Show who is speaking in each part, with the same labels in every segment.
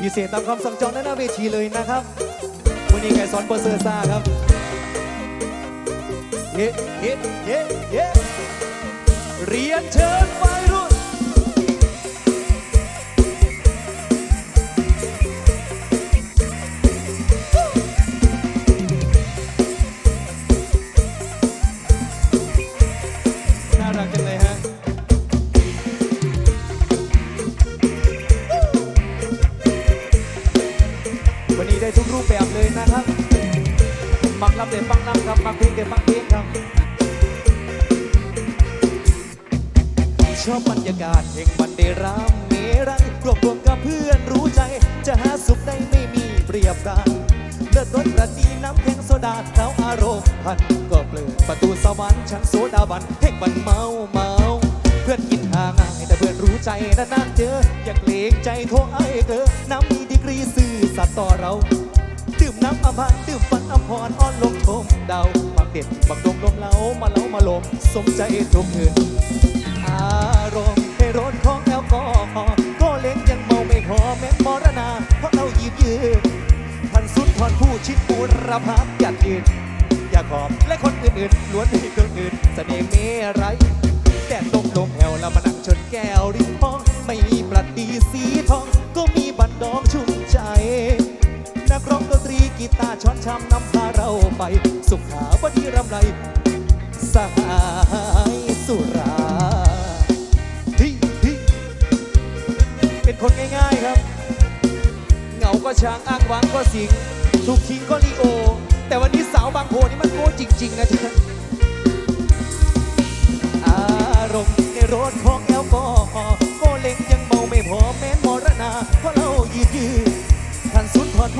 Speaker 1: พิเศษตามคำสั่งจองด้านหน้าเวทีเลยนะครับวันนี้ไก่สอนเปอร์เซอร์ซ่าครับเย้เย้เย้เย้เรียนเชิญไปรุ่น นะครับมักรับเด็ดฟังนำครับมักเพลงเด็ดฟังเพลงครับ ชอบบรรยากาศแห่งวันเดรามเมรังรวบรวมกับเพื่อนรู้ใจ จะหาสุขได้ไม่มีเปรียบกันเลือดรสประดีน้ำแข็งโซดาเท้าอารมณ์พันก็เปลือกประตูสวรรค์ชั้นโซดาบันให้มันเมาเมาเพื่อนกินหาง่ายแต่เพื่อนรู้ใจนานๆเจอ อยากเกรงใจโทรไอ้เกอน้ำมีดีกรีซื่อสัตย์ต่อเรา มาพันดื่มฟันอภรอ้อนลมชมดาบักเด็ดบักดมลมเล้ามาเล้ามาลมสมใจทุกคืนอารมณ์ให้ร้อนของแอลกอฮอล์ก็เล็กยังเมาไม่พอแม้มรณาเพราะเราหยิบยืนท่านสุดทอนผู้ชิดบูรพักยัดยืนอย่าขอบและคนอื่นๆล้วนให้เครื่องอื่นเสน่ห์เมไรแต่ตกลงแอวแล้วมานั่งชนแก้วริ กีตาร์ช้อนชำนำพาเราไป สุขาบดีรำไร สหายสุราฮิฮิเป็นคนง่ายๆครับ เหงาก็ช้างอ้างว้างก็สิง ถูกทิ้งก็ลีโอ แต่วันนี้สาวบางโพนี่มันโง่จริง ๆ นะจ๊ะอารมณ์ในรถของแอลกอฮอล์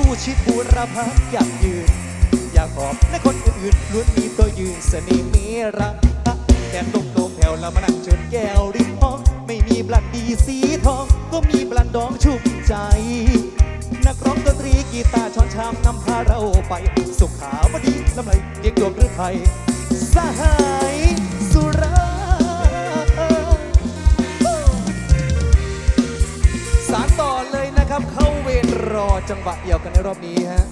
Speaker 1: ผู้ชิดบูรพาอยากยืน อยากขอบและคนอื่นๆล้วนมีตัวยืนเสน่ห์เมรักแดดตกโดมแผ่วละมานั่งเชิญแก้วริมห้อง ไม่มีบลัดดีสีทอง ก็มีบลันดองชุ่มใจ นักร้องดนตรีกีตาร์ช้อนชามนำพาเราไป สุขาวดีน้ำไหลเรียกโยมหรือไทยสหาย รอจังหวะเดียวกันในรอบนี้ฮะ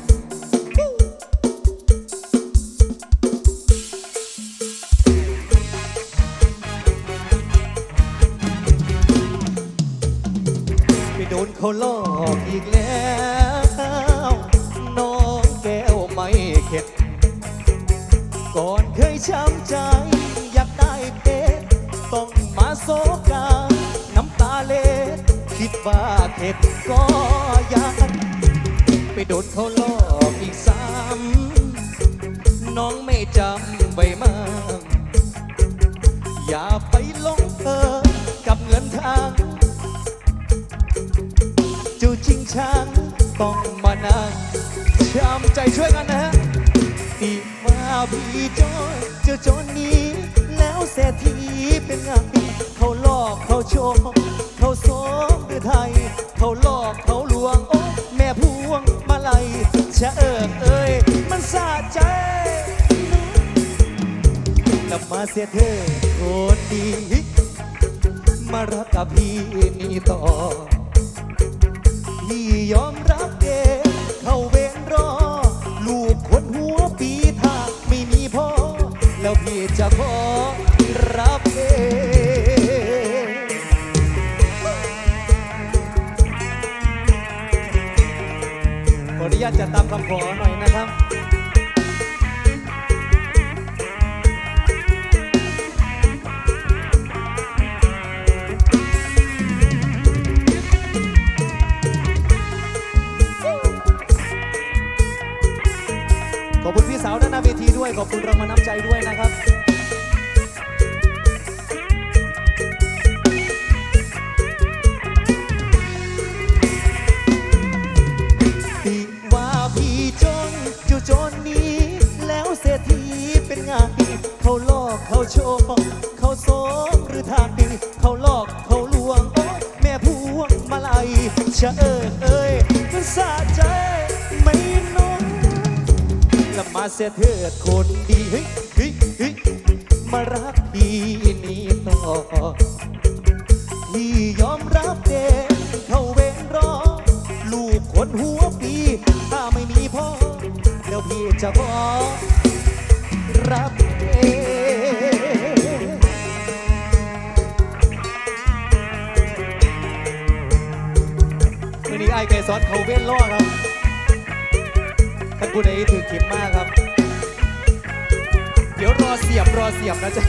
Speaker 1: ไปโดนเขาหลอกอีกแล้ว น้องแก้วไม่เข็ด ก่อนเคยช้ำใจ อยากได้เพชรต้องมาโซกาน้ำตาเล็ด คิดว่าเข็ดก็ยัง ไปโดนเขาหลอกอีกซ้ำน้องไม่จำไว้มากอย่าไปหลงเธอกับเงินทางจูจริงชังต้องมานั่งช้ำใจช่วยกันนะฮะที่ว่าพี่จอยเจ้าจนนี้ แล้วเศรษฐีเป็นไงเขาหลอกเขาโชว์ ไทย เขาหลอกเขาลวง โอ้ แม่พวงมาลัยชะเอิงเอ้ย มันสะใจกลับมาเสียเธอคนดี มารักกับพี่นี่ต่อ พี่ยอมรับเองเข้าเวรรอ ลูกคนหัวปีถ้าไม่มีพ่อ แล้วพี่จะขอาตจะตามคำขอหน่อยนะครับขอบคุณพี่สาวด้านหน้าเวทีด้วย ขอบคุณรางวัลน้ำใจด้วยนะครับ โชว์เขาโสมหรือทางดีเขาหลอกเขาลวง โอ้แม่พวงมาลัยชะเอิเอ้ยมันสะใจไม่น้อยกลับมาเสียเถิดคนดีเฮ้ยเฮ้ยมารักพี่นี่ต่อพี่ยอมรับเด็กเขาเว้นรอ ลูกคนหัวปี ถ้าไม่มีพ่อ แล้วพี่จะขอรับ วันนี้ไอ้ไก่ซอสเขาเว้นล่อครับท่านผู้ใดถือเข็มมากครับ เดี๋ยวรอเสียบรอเสียบนะจ๊ะ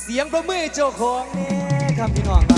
Speaker 1: เสียงประมือเจ้าของนี่ครับพี่น้องครับ